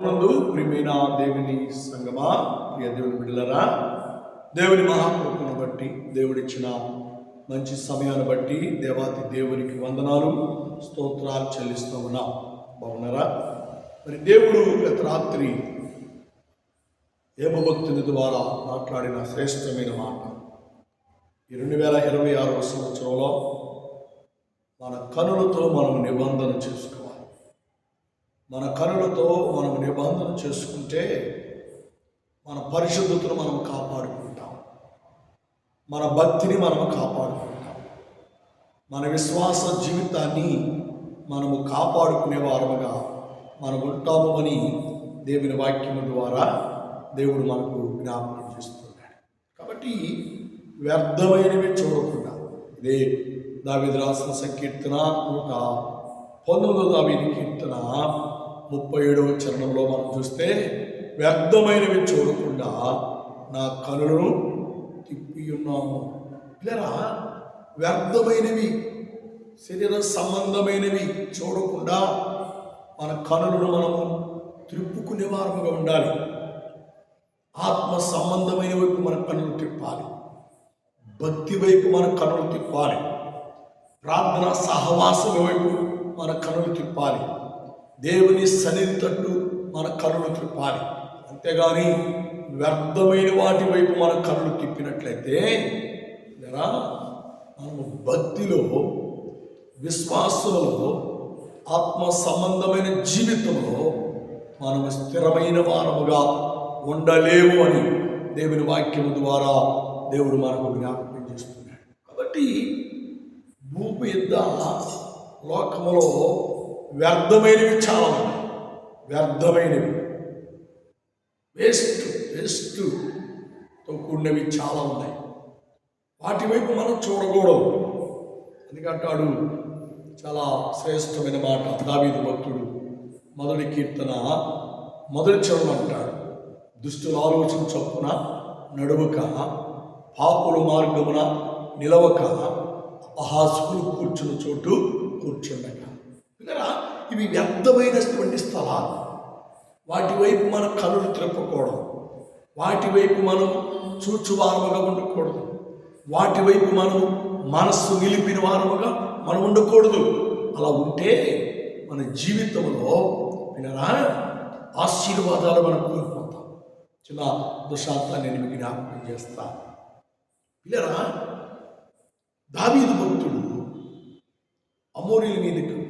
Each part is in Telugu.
నందు ప్రియమైన దేవుని సంగమా ప్రియ దేవుని బిడ్డలరా దేవుని మహాకృపను బట్టి దేవుడిచ్చిన మంచి సమయాన్ని బట్టి దేవాతి దేవునికి వందనాలు స్తోత్రాలు చెల్లిస్తూ ఉన్నాం. బాగున్నారా? మరి దేవుడు గత రాత్రి ఏమభక్తుని ద్వారా మాట్లాడిన శ్రేష్టమైన మాట. ఈ రెండు వేల ఇరవై ఆరవ సంవత్సరంలో మన కనులతో మనం నిబంధన చేసుకోవాలి మన కనులతో మనం నిబంధన చేసుకుంటే మన పరిశుద్ధతను మనం కాపాడుకుంటాం. మన భక్తిని మనం కాపాడుకుంటాం. మన విశ్వాస జీవితాన్ని మనము కాపాడుకునే వారముగా మనం ఉంటాము అని దేవుని వాక్యము ద్వారా దేవుడు మనకు జ్ఞాపకం చేస్తున్నాడు. కాబట్టి వ్యర్థమైనవి చూడకుండా ఇదే దావిది రాసిన సంకీర్తన నూట పంతొమ్మిదో దావిని కీర్తన ముప్పై ఏడవ చరణంలో మనం చూస్తే వ్యర్థమైనవి చూడకుండా నా కనులను తిప్పి ఉన్నాము. ఇలా వ్యర్థమైనవి శరీర సంబంధమైనవి చూడకుండా మన కనులను మనము త్రిప్పుకునే వారముగా ఉండాలి. ఆత్మ సంబంధమైన వైపు మన కనులు తిప్పాలి. భక్తి వైపు మన కనులు తిప్పాలి. ప్రార్థన సహవాసం వైపు మన కనులు తిప్పాలి. దేవుని సన్నిధి తట్టు మన కన్నులు తిప్పాలి అంతేగాని వ్యర్థమైన వాటి వైపు మన కళ్ళు తిప్పినట్లయితే లేదా మనము భక్తిలో విశ్వాసులలో ఆత్మ సంబంధమైన జీవితంలో మనము స్థిరమైన వారముగా ఉండలేము అని దేవుని వాక్యము ద్వారా దేవుడు మనకు జ్ఞాపకం చేస్తున్నాడు. కాబట్టి భూమి యుద్ధ లోకములో వ్యర్థమైనవి చాలా ఉన్నాయి. వ్యర్థమైనవి. వేస్ట్ వేస్ట్తో కూడినవి చాలా ఉన్నాయి. వాటి వైపు మనం చూడకూడదు. ఎందుకంటాడు? చాలా శ్రేష్టమైన మాట. దావీదు భక్తుడు మొదటి కీర్తన మొదటి చరణం అంటాడు. దుష్టుల ఆలోచన చొప్పున నడువక పాపుల మార్గమున నిలవక అపహాసుకులు కూర్చున్న చోటు కూర్చుండక. పిల్లరా ఇవి వ్యర్థమైనటువంటి స్థలాలు. వాటి వైపు మన కనులు తిరపకూడదు. వాటి వైపు మనం చూచువారముగా ఉండకూడదు. వాటి వైపు మనం మనస్సు నిలిపిన వారముగా మనం ఉండకూడదు. అలా ఉంటే మన జీవితంలో వినరా ఆశీర్వాదాలు మనం కోల్పోతాం చిన్న దుశాంతాన్ని నేను మీకు జ్ఞాపకం చేస్తా. వినరా దావీదు భక్తుడు అమోరీల మీదకి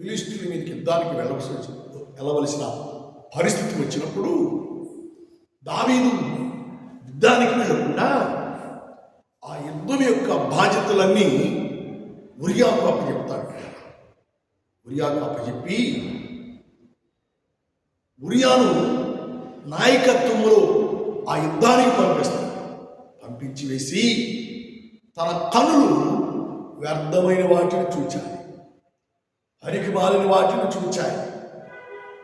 ఫిలిస్టీన్ల మీద యుద్ధానికి వెళ్ళవలసి వచ్చి వెళ్ళవలసిన పరిస్థితి వచ్చినప్పుడు దావీదు యుద్ధానికి వెళ్ళకుండా ఆ యుద్ధం యొక్క బాధ్యతలన్నీ ఉరియాకు అప్పచెప్తాడు. ఉరియాకు అప్పచెప్పి ఉరియాను నాయకత్వంలో ఆ యుద్ధానికి పంపిస్తాడు. పంపించి వేసి తన కనులు వ్యర్థమైన వాటిని చూచాలి. పనికి మాలిన వాటిని చూచాయి.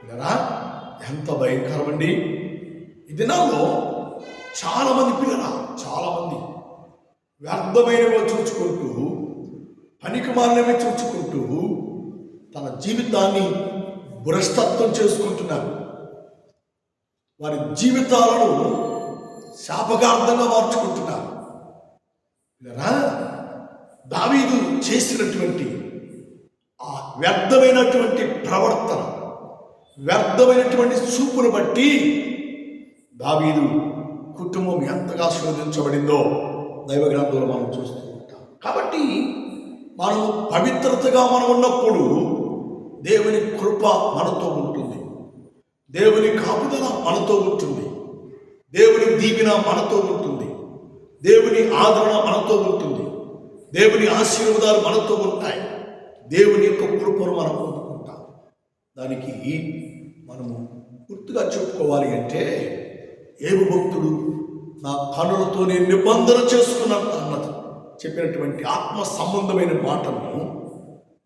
వినరా ఎంత భయంకరమండి. ఈ దినాల్లో చాలామంది పిల్లరా చాలామంది వ్యర్థమైనవి చూచుకుంటూ పనికి మాలినవి చూచుకుంటూ తన జీవితాన్ని భ్రష్టత్వం చేసుకుంటున్నారు. వారి జీవితాలను శాపకార్థంగా మార్చుకుంటున్నారు. దావీదు చేసినటువంటి ఆ వ్యర్థమైనటువంటి ప్రవర్తన వ్యర్థమైనటువంటి చూపును బట్టి దావీదు కుటుంబం ఎంతగా శోధించబడిందో దైవ గ్రంథంలో మనం చూస్తూ ఉంటాం. కాబట్టి మనం పవిత్రతగా మనం ఉన్నప్పుడు దేవుని కృప మనతో ఉంటుంది. దేవుని కాపుదల మనతో ఉంటుంది. దేవుని దీవెన మనతో ఉంటుంది. దేవుని ఆదరణ మనతో ఉంటుంది. దేవుని ఆశీర్వాదాలు మనతో ఉంటాయి. దేవుని యొక్క కృపను మనం పొందుకుంటాం. దానికి మనము గుర్తుగా చెప్పుకోవాలి అంటే ఏమి భక్తుడు నా కనులతో నేను నిబంధన చేసుకున్నాను అన్నది చెప్పినటువంటి ఆత్మ సంబంధమైన మాటను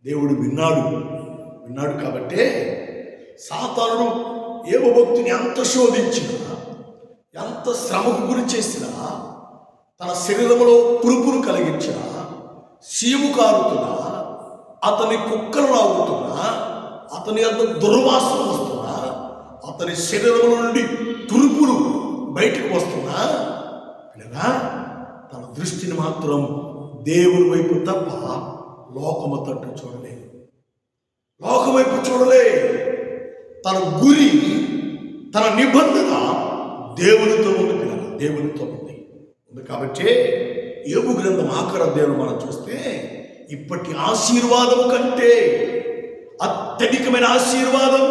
దేవుడు విన్నాడు. విన్నాడు కాబట్టే సాతానుడు ఏవ భక్తుని ఎంత శోధించినా ఎంత శ్రమకు గురి చేసినా తన శరీరంలో పురుపురు కలిగించినా సీము కారుతున్నా అతని కుక్కలు లాగుతున్నా అతని అంత దుర్వాసన వస్తున్నా అతని శరీరం నుండి తురుపులు బయటకు వస్తున్నా లేదా తన దృష్టిని మాత్రం దేవుని వైపు తప్ప లోకము తట్టు చూడలేదు. లోకం వైపు చూడలే. తన గురి తన నిబంధన దేవునితో ఉంది పిల్లల దేవునితో ఉంది. ఉంది కాబట్టి ఏబు గ్రంథం ఆఖర దేవుడు మనం చూస్తే ఇప్పటి ఆశీర్వాదం కంటే అత్యధికమైన ఆశీర్వాదం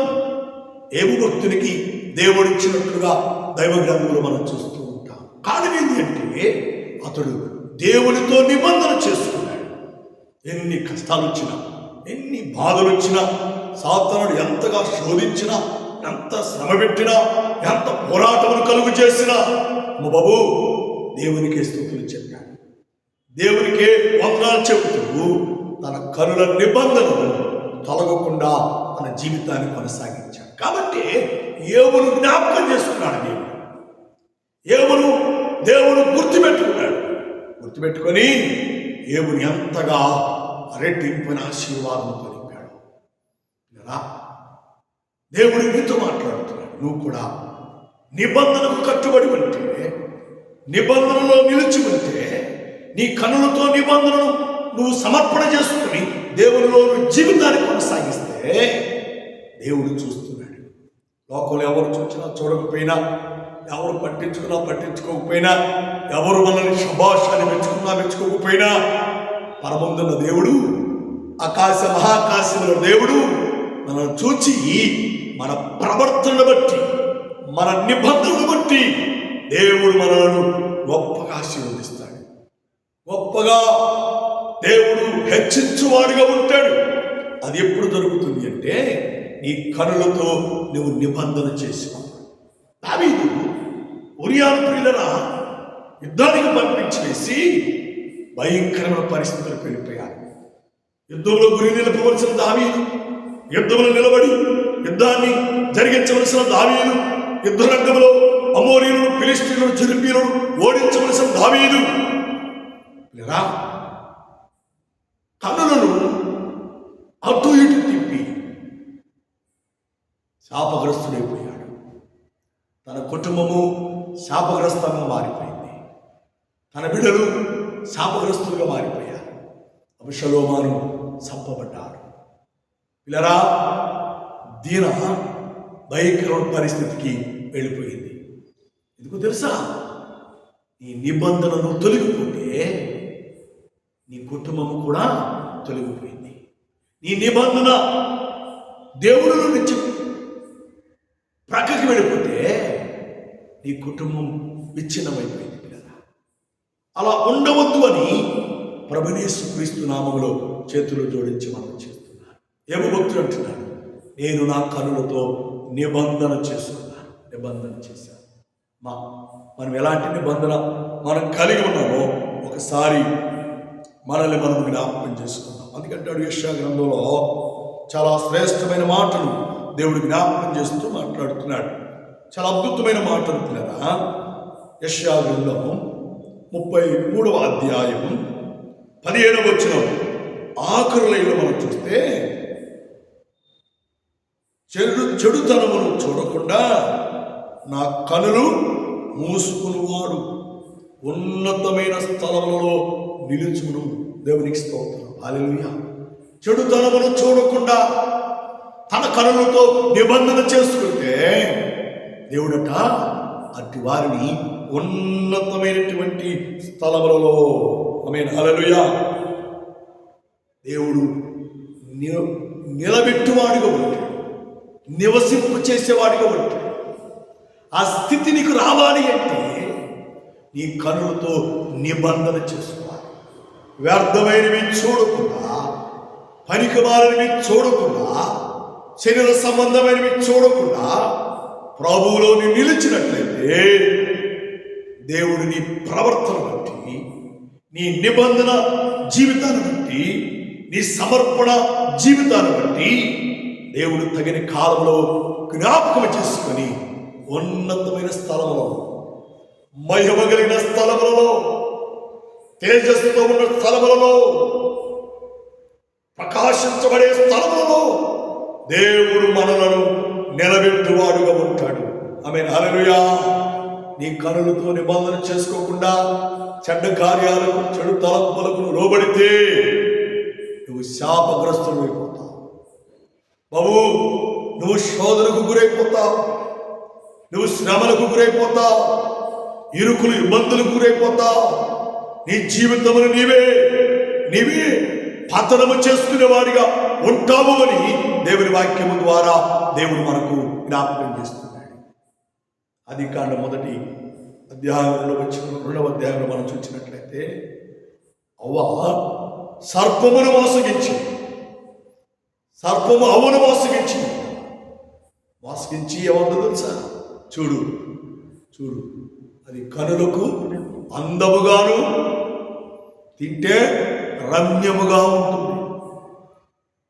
ఏము భక్తునికి దేవుడిచ్చినట్లుగా దైవ గ్రంథంలో మనం చూస్తూ ఉంటాం. కారణం ఏంటి అంటే అతడు దేవునితో నిబంధన చేసుకున్నాడు. ఎన్ని కష్టాలు వచ్చినా ఎన్ని బాధలు వచ్చినా సాతానుడు ఎంతగా శోధించినా ఎంత శ్రమ పెట్టినా ఎంత పోరాటములు కలుగు చేసినా మా బాబు దేవునికే స్థుతులు చెప్పాడు దేవునికే వందనాలు చెబుతూ తన కనుల నిబంధనలు తొలగకుండా తన జీవితాన్ని కొనసాగించాడు. కాబట్టి ఏవును జ్ఞాపకం చేసుకున్నాడు దేవుడు. ఏవును దేవుడు గుర్తుపెట్టుకున్నాడు. గుర్తుపెట్టుకొని ఏవుని ఎంతగా రెట్టింపున ఆశీర్వాదం పొందాడు. కదా దేవుడు మీతో మాట్లాడుతున్నాడు. నువ్వు కూడా నిబంధనకు కట్టుబడి ఉంటే నిబంధనలో నిలిచి ఉంటే నీ కనులతో నిబంధనను నువ్వు సమర్పణ చేసుకుని దేవునిలో జీవితాన్ని కొనసాగిస్తే దేవుడు చూస్తున్నాడు. లోకంలో ఎవరు చూసినా చూడకపోయినా ఎవరు పట్టించుకున్నా పట్టించుకోకపోయినా ఎవరు మనల్ని శుభాషాన్ని మెచ్చుకున్నా మెచ్చుకోకపోయినా పరమందున్న దేవుడు ఆకాశ మహాకాశంలో దేవుడు మనల్ని చూచి మన ప్రవర్తనను బట్టి మన నిబంధనను బట్టి దేవుడు మనలను గొప్పగా ఆశీర్వదిస్తాడు. గొప్పగా దేవుడు హెచ్చించువాడుగా ఉంటాడు. అది ఎప్పుడు జరుగుతుంది అంటే నీ కనులతో నువ్వు నిబంధన చేసినప్పుడు దావీదు ఉరియాను ప్రియులన యుద్ధానికి పంపించేసి భయంకరమైన పరిస్థితులకు వెళ్ళిపోయాడు యుద్ధంలో గురి నిలపవలసిన దావీదు యుద్ధంలో నిలబడి యుద్ధాన్ని జరిగించవలసిన దావీదు యుద్ధ రంగంలో అమోరీలను ఫిలిస్తీన్లను చెరుపీలను ఓడించవలసిన దావీదు రా కన్నులను అటు ఇటు తిప్పి శాపగ్రస్తుడైపోయాడు. తన కుటుంబము శాపగ్రస్తంగా మారిపోయింది. తన బిడ్డలు శాపగ్రస్తులుగా మారిపోయారు. అభిషలోమాను చంపబడ్డారు పిల్లరా దీన భయంకర పరిస్థితికి వెళ్ళిపోయింది. ఎందుకు తెలుసా? ఈ నిబంధనను తొలగిపోతే నీ కుటుంబము కూడా తొలగిపోయింది. నీ నిబంధన దేవుడు నుంచి ప్రక్కకి వెళ్ళిపోతే నీ కుటుంబం విచ్ఛిన్నమైపోయింది కదా అలా ఉండవద్దు అని ప్రభునేసు క్రీస్తు నామములో చేతులు జోడించి మనం చేస్తున్నాను ఏమో భక్తులు అంటున్నాడు నేను నా కనులతో నిబంధన చేస్తున్నాను నిబంధన చేశాను. మా మనం ఎలాంటి నిబంధన మనం కలిగి ఉన్నామో ఒకసారి మనల్ని మనం జ్ఞాపకం చేసుకుందాం. అందుకంటాడు యశా గ్రంథంలో చాలా శ్రేష్టమైన మాటలు దేవుడు జ్ఞాపకం చేస్తూ మాట్లాడుతున్నాడు. చాలా అద్భుతమైన మాటలు పిల్లరా. యశా గ్రంథం ముప్పై మూడవ అధ్యాయం పదిహేనవ వచ్చిన ఆఖరు మనం చూస్తే చెడు చెడుతనమును చూడకుండా నా కనులు మూసుకునివాడు ఉన్నతమైన స్థలములలో నిలుచుకును దేవునికి స్తోత్రం. చెడు చెడుతనమును చూడకుండా తన కనులతో నిబంధన చేసుకుంటే దేవుడట అట్టి వారిని ఉన్నతమైనటువంటి స్థలములలో ఆమె అలలుయ దేవుడు ని- నిలబెట్టువాడిగా ఉంటాడు నివసింపు చేసేవాడిగా ఉంటాడు ఆ స్థితి నీకు రావాలి అంటే నీ కనులతో నిబంధన చేసుకో. వ్యర్థమైనవి చూడకుండా పనికిమాలినవి చూడకుండా శరీర సంబంధమైనవి చూడకుండా ప్రభువులోని నిలిచినట్లయితే దేవుడు నీ ప్రవర్తన బట్టి నీ నిబంధన జీవితాన్ని బట్టి నీ సమర్పణ జీవితాన్ని బట్టి దేవుడు తగిన కాలంలో జ్ఞాపకం చేసుకొని ఉన్నతమైన స్థలంలో మహిమ కలిగిన స్థలములలో తేజస్సుతో ఉన్న స్థలములలో ప్రకాశించబడే స్థలములలో దేవుడు మనలను నిలబెట్టువాడుగా ఉంటాడు. ఆమె హల్లెలూయా. నీ కనులతో నిబంధన చేసుకోకుండా చెడ్డ కార్యాలకు చెడు తలంపులకు లోబడితే నువ్వు శాపగ్రస్తులు అయిపోతావు. బాబు నువ్వు శోధనకు గురైపోతావు. నువ్వు శ్రమలకు గురైపోతావు. ఇరుకులు ఇబ్బందులకు గురైపోతావు. నీ జీవితమును నీవే నీవే పతనము చేసుకునేవాడిగా ఉంటావు అని దేవుని వాక్యము ద్వారా దేవుడు మనకు జ్ఞాపకం చేస్తున్నాడు. అది కాండ మొదటి అధ్యాయంలో వచ్చిన రెండవ అధ్యాయంలో మనం చూసినట్లయితే అవ్వ సర్పమును మోసగించింది సర్పము అవ్వను మోసగించింది మోసగించి ఏమందో తెలుసా? చూడు చూడు అది కనులకు అందముగాను తింటే రమ్యముగా ఉంటుంది.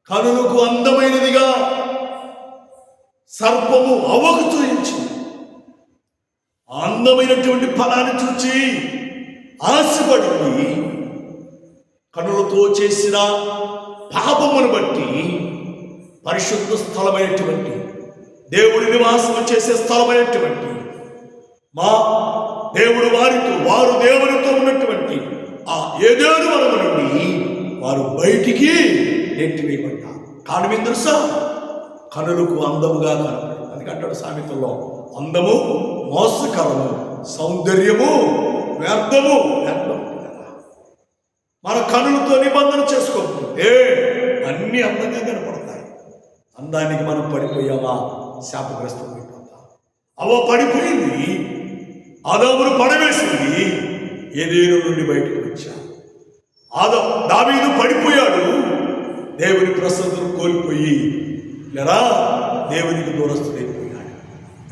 కనులకు అందమైనదిగా సర్పము అవ్వకు చూయించింది అందమైనటువంటి ఫలాన్ని చూచి ఆశపడి కనులతో చేసిన పాపమును బట్టి పరిశుద్ధ స్థలమైనటువంటి దేవుడి నివాసం చేసే స్థలమైనటువంటి మా దేవుడు వారితో వారు దేవునితో ఉన్నటువంటి ఆ ఏదేడు వనము నుండి వారు బయటికి నెట్టివేయబడ్డారు కారణం ఏం తెలుసా? కనులకు అందముగా కనపడి అందుకే అంటాడు సామెతల్లో అందము మోసకరము సౌందర్యము వ్యర్థము వ్యర్థము మన కనులతో నిబంధన చేసుకోకపోతే అన్ని అందంగా కనపడతాయి. అందానికి మనం పడిపోయావా శాపగ్రస్తం అయిపోతాం. అవ పడిపోయింది ఆదామును పడవేసింది ఏదేను నుండి బయటకు ఆదా దావీదు పడిపోయాడు. దేవుని ప్రసన్నతను కోల్పోయి లేరా దేవునికి దూరస్తుడైపోయాడు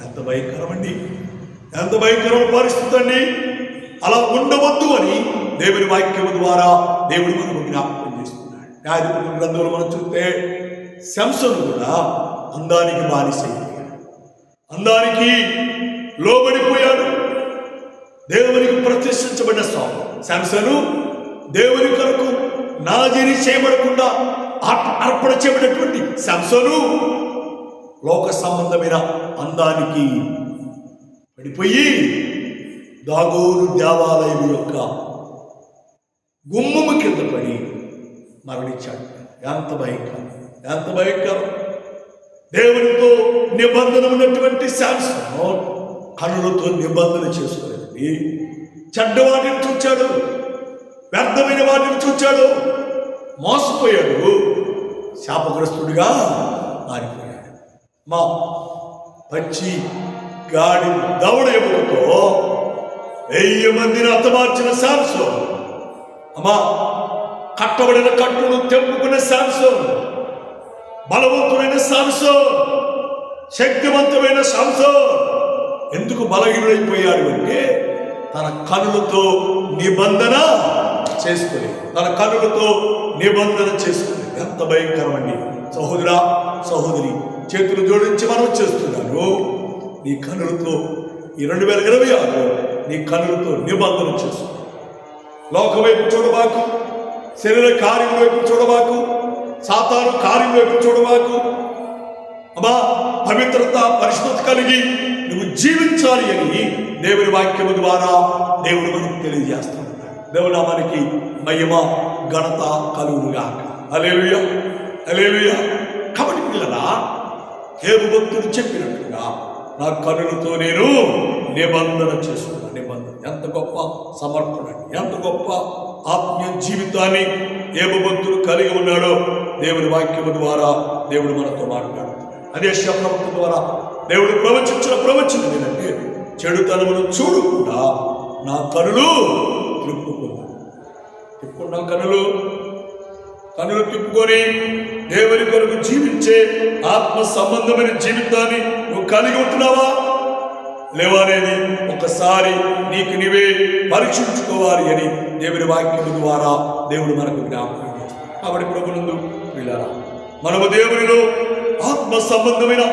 ఎంత భయంకరమండి ఎంత భయంకరం పరిస్థితి అండి. అలా ఉండవద్దు అని దేవుని వాక్యము ద్వారా దేవుడు మనకు జ్ఞాపకం చేస్తున్నాడు. న్యాయాధిపతుల గ్రంథంలో మనం చూస్తే శంసను కూడా అందానికి బానిసైపోయాడు. అందానికి లోబడిపోయాడు. దేవునికి ప్రతిష్ఠించబడిన స్వామి. శంసను దేవుని కొరకు నాజిరి చేయబడకుండా అర్పణ చేయబడినటువంటి శాంసను లోక సంబంధమైన అందానికి పడిపోయి దాగోరు దేవాలయం యొక్క గుమ్మము కింద పడి మరణించాడు. ఎంత భయంకరం ఎంత భయంకరం. దేవునితో నిబంధన ఉన్నటువంటి శాంసన్ కనులతో నిబంధన చేసుకోలేదండి చెడ్డవాడిని చూచాడు. వ్యర్థమైన వాటిని చూచాడు. మోసపోయాడు. శాపగ్రస్తుడిగా మారిపోయాడు. మా పచ్చి గాడి దవడ ఎముకతో వెయ్యి మందిని హతమార్చిన శాంసో అమ్మా కట్టబడిన కట్టును తెంపుకునే శాంసన్. బలవంతుడైన శాంసన్. శక్తివంతమైన శాంసన్. ఎందుకు బలహీనుడైపోయాడు అంటే తన కనులతో నిబంధన చేసుకుని తన కనులతో నిబంధన చేసుకుని ఎంత భయంకరమండి. సహోదరా సహోదరి చేతులు జోడించి మనం చేస్తున్నాను. నీ కనులతో ఈ రెండు వేల ఇరవై ఆరు నీ కనులతో నిబంధన చేసుకో లోకం వైపు చూడబాకు శరీర కార్యం వైపు చూడబాకు సాతాను కార్యం వైపు చూడబాకు. అమ్మా పవిత్రత పరిశుద్ధత కలిగి నువ్వు జీవించాలి అని దేవుని వాక్యము ద్వారా దేవుడు మనకు తెలియజేస్తాడు. దేవుడు మనకి మహిమ ఘనత కలుగునుగా అలేలుయ అలేలుయ కాబట్టి పిల్లలా దేవు భక్తుడు చెప్పినట్లుగా నా కనులతో నేను నిబంధన చేసుకున్నాను నిబంధన. ఎంత గొప్ప సమర్పణ ఎంత గొప్ప ఆత్మీయ జీవితాన్ని దేవు భక్తుడు కలిగి ఉన్నాడో దేవుని వాక్యము ద్వారా దేవుడు మనతో మాట్లాడుతున్నాడు. అదే శబ్దం ద్వారా దేవుడు ప్రవచించిన ప్రవచనం ఏంటంటే చెడుతనమును చూడకుండా నా కనులు తృప్తి తిప్పుకున్నాం కనులు కనులు తిప్పుకొని దేవుని కొరకు జీవించే ఆత్మ సంబంధమైన జీవితాన్ని నువ్వు కలిగి ఉంటున్నావా? లేవనేది ఒకసారి నీకు నీవే పరీక్షించుకోవాలి అని దేవుని వాక్యం ద్వారా దేవుడు మనకు జ్ఞాపకం కాబట్టి ప్రభునందు వీళ్ళారా మనము దేవునిలో ఆత్మ సంబంధమైన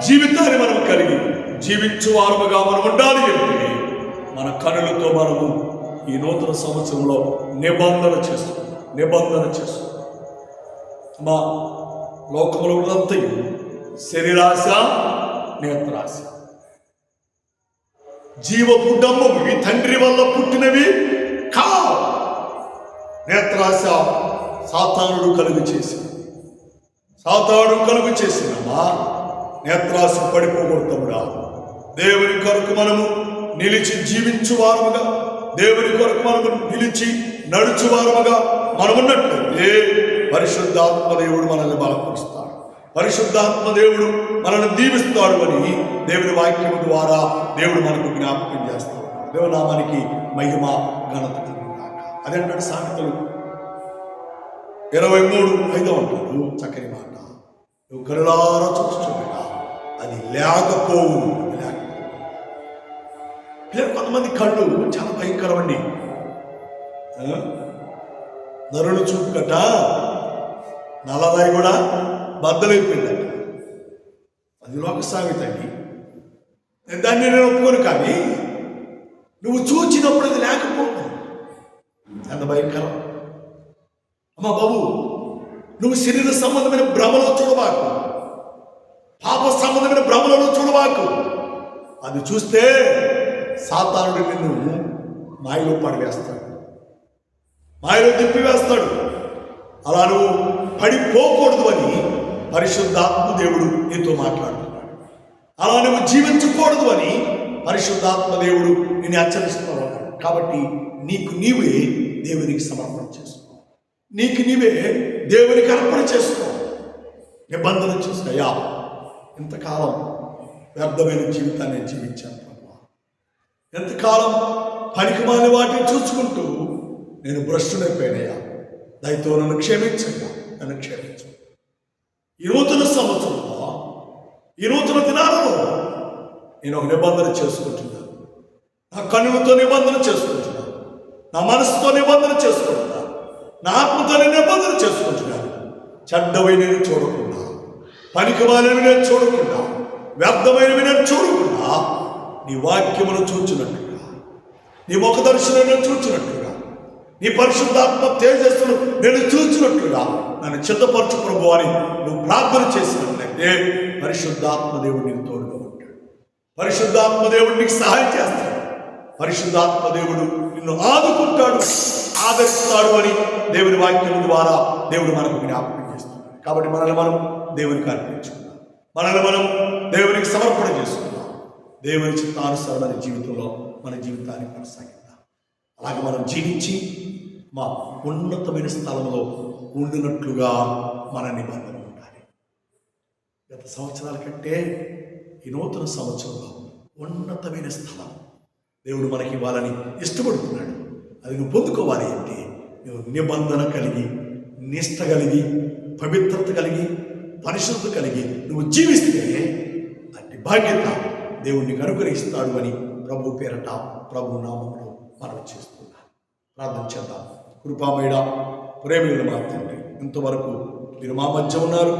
జీవితాన్ని మనం కలిగి జీవించు వారముగా మనం ఉండాలి అంటే మన కనులతో మనము ఈ నూతన సంవత్సరంలో నిబంధన చేస్తున్నాం నిబంధన చేస్తున్నాం మా లోకంలో ఉన్నంతయు శరీరాశ నేత్రాశ. జీవపు డమ్మవి తండ్రి వల్ల పుట్టినవి కా నేత్రాశ సాతానుడు కలుగు చేసి సాతానుడు కలుగు చేసినమ్మా నేత్రాశ పడిపోకూడదురా దేవుని కొరకు మనము నిలిచి జీవించు వారముగా. దేవుని కొరకు మనము నిలిచి నడుచువారముగా వారముగా ఏ పరిశుద్ధాత్మ దేవుడు మనల్ని బలపరుస్తాడు. పరిశుద్ధాత్మ దేవుడు మనల్ని దీవిస్తాడు అని దేవుని వాక్యం ద్వారా దేవుడు మనకు జ్ఞాపకం చేస్తాడు దేవనామానికి మహిమ ఘనత అదేంటాడు అదేంటంటే సామెతలు. ఇరవై మూడు ఐదో అంటాడు చక్కని మాట. నువ్వు కరులారా చూస్తుండగా అది లేకపోవు అది లేకపోవు లేదు కొంతమంది కళ్ళు చాలా భయంకరమండి. నరుడు నరులు చూపుకట నల్లదాయి కూడా బద్దలైపోయిందట. అది లోక సామెతండి దాన్ని నేను ఒప్పుకోను కానీ నువ్వు చూచినప్పుడు అది లేకపోతుంది ఎంత భయంకరం. అమ్మా బాబు నువ్వు శరీర సంబంధమైన భ్రమలో చూడబాకు. పాప సంబంధమైన భ్రమలలో చూడబాకు. అది చూస్తే సాతానుడు నిన్ను మాయలో పడివేస్తాడు. మాయలో తిప్పివేస్తాడు అలా నువ్వు పడిపోకూడదు అని పరిశుద్ధాత్మ దేవుడు నీతో మాట్లాడుతున్నాడు. అలా నువ్వు జీవించకూడదు అని పరిశుద్ధాత్మ దేవుడు నిన్ను హెచ్చరిస్తున్నాడు. కాబట్టి నీకు నీవే దేవునికి సమర్పణ చేసుకో. నీకు నీవే దేవునికి అర్పణ చేసుకో. నిబంధన చేసుకోయా ఇంతకాలం వ్యర్థమైన జీవితాన్ని జీవించాను. ఎంతకాలం పనికిమాలి వాటిని చూసుకుంటూ నేను భ్రష్టుడైపోయినయ్యా. దయతో నన్ను క్షమించయ్యా నన్ను క్షమించు. ఈ నూతన సంవత్సరంలో ఈ నూతన దినాలలో నేను ఒక నిబంధన చేసుకుంటున్నాను నా కన్నులతో నిబంధన చేసుకుంటున్నాను నా మనసుతో నిబంధన చేసుకుంటున్నాను నా ఆత్మతో నిబంధన చేసుకుంటున్నాను చెడ్డవై నేను చూడకుండా పనికిమాలినవి నేను చూడకుండా వ్యర్థమైనవి నేను చూడకుండా నీ వాక్యమును చూచినట్లుగా. నీ ముఖ దర్శనం నేను చూచినట్లుగా. నీ పరిశుద్ధాత్మ తేజస్సును నేను చూచినట్లుగా. నన్ను చిత్తపరచు ప్రభు అని నువ్వు ప్రార్థన చేసినట్లయితే పరిశుద్ధాత్మ దేవుడు నీకు తోడుగా ఉంటాడు. పరిశుద్ధాత్మ దేవుడు నీకు సహాయం చేస్తాడు. పరిశుద్ధాత్మ దేవుడు నిన్ను ఆదుకుంటాడు ఆదరిస్తాడు అని దేవుని వాక్యం ద్వారా దేవుడు మనకు జ్ఞాపకం చేస్తున్నాడు. కాబట్టి మనల్ని మనం దేవునికి అర్పించుకుందాం. మనల్ని మనం దేవునికి సమర్పణ చేసుకుందాం. దేవుని చిత్తానుసరమైన జీవితంలో మన జీవితాన్ని కొనసాగిద్దాం. అలాగే మనం జీవించి మా ఉన్నతమైన స్థలంలో ఉండినట్లుగా మన నిబంధన ఉండాలి. గత సంవత్సరాల కంటే ఈ నూతన సంవత్సరంలో ఉన్నతమైన స్థలం దేవుడు మనకి ఇవ్వాలని ఇష్టపడుతున్నాడు. అది నువ్వు పొందుకోవాలి అంటే నువ్వు నిబంధన కలిగి నిష్ట కలిగి పవిత్రత కలిగి పరిశుద్ధత కలిగి నువ్వు జీవిస్తే అట్టి బాధ్యత దేవుణ్ణి నీకు అనుగ్రహిస్తాడు అని ప్రభు పేరట ప్రభు నామంలో మనం చేస్తున్నాం. ప్రార్థన చేద్దాం. కృపామేడ ప్రేమికులు మా తండ్రి ఇంతవరకు మీరు మా మధ్య ఉన్నారు.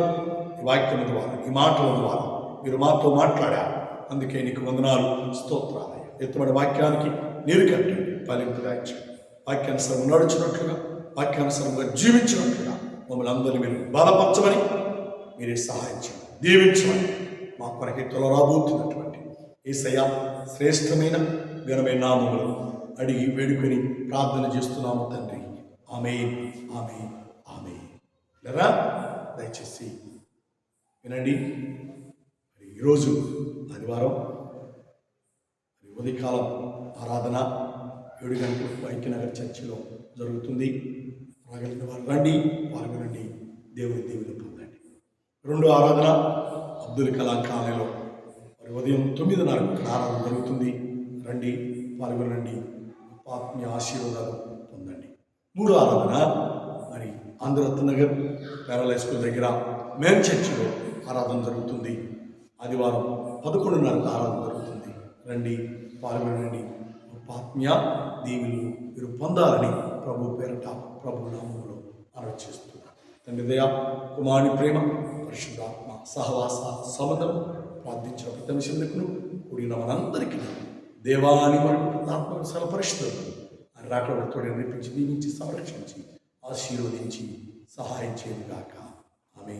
ఈ వాక్యం ద్వారా ఈ మాటల ద్వారా మీరు మాతో మాట్లాడారు. అందుకే నీకు వందనాలు స్తోత్రాలు. ఎత్తుబడి వాక్యానికి నీరు కట్టండి ఫలింపుగా ఇచ్చండి వాక్యానుసరం నడుచున్నట్లుగా వాక్యానుసరంగా జీవించినట్లుగా మమ్మల్ని అందరినీ మీరు బలపరచమని మీరే సహాయించండి దీవించమని మా కొరకి తొలరాబోతున్నటువంటి ఏసయ్య శ్రేష్టమైన ఘనమైన నామములు అడిగి వేడుకొని ప్రార్థన చేస్తున్నాము తండ్రి. ఆమె ఆమె ఆమె లేరా దయచేసి వినండి. మరి ఈరోజు ఆదివారం మరి ఉదయకాలం ఆరాధన ఏడు గంటలకు ఐక్యనగర్ చర్చిలో జరుగుతుంది. రాగలిగిన వారు రండి పాల్గొనండి దేవుని దేవుని పొందండి. రెండు ఆరాధన అబ్దుల్ కలాం కాలనీలో మరి ఉదయం తొమ్మిదిన్నరకు ప్రారంభం జరుగుతుంది. రండి పాల్గొనండి ఆత్మీయ ఆశీర్వాదాలు పొందండి. మూడో ఆరాధన మరి ఆంధ్రరత్న నగర్ పేరల స్కూల్ దగ్గర మేన్ చర్చిలో ఆరాధన జరుగుతుంది. ఆదివారం పదకొండున్నరకు ఆరాధన జరుగుతుంది. రండి పాల్గొనండి ఆత్మీయ దీవులు మీరు పొందాలని ప్రభు పేరట ప్రభు నామంలో ఆలోచిస్తున్నారు తండ్రి దయ కుమారుని ప్రేమ పరిశుద్ధాత్మ సహవాస సంబంధం ప్రార్థించిన ప్రతి విషయంలో కూడిన మనందరికీ దేవాని మరియు ఆత్మ సలపరిశుద్ధులు అని రాకడ తోడి నడిపించి దీవించి సంరక్షించి ఆశీర్వదించి సహాయం చేయను గాక ఆమె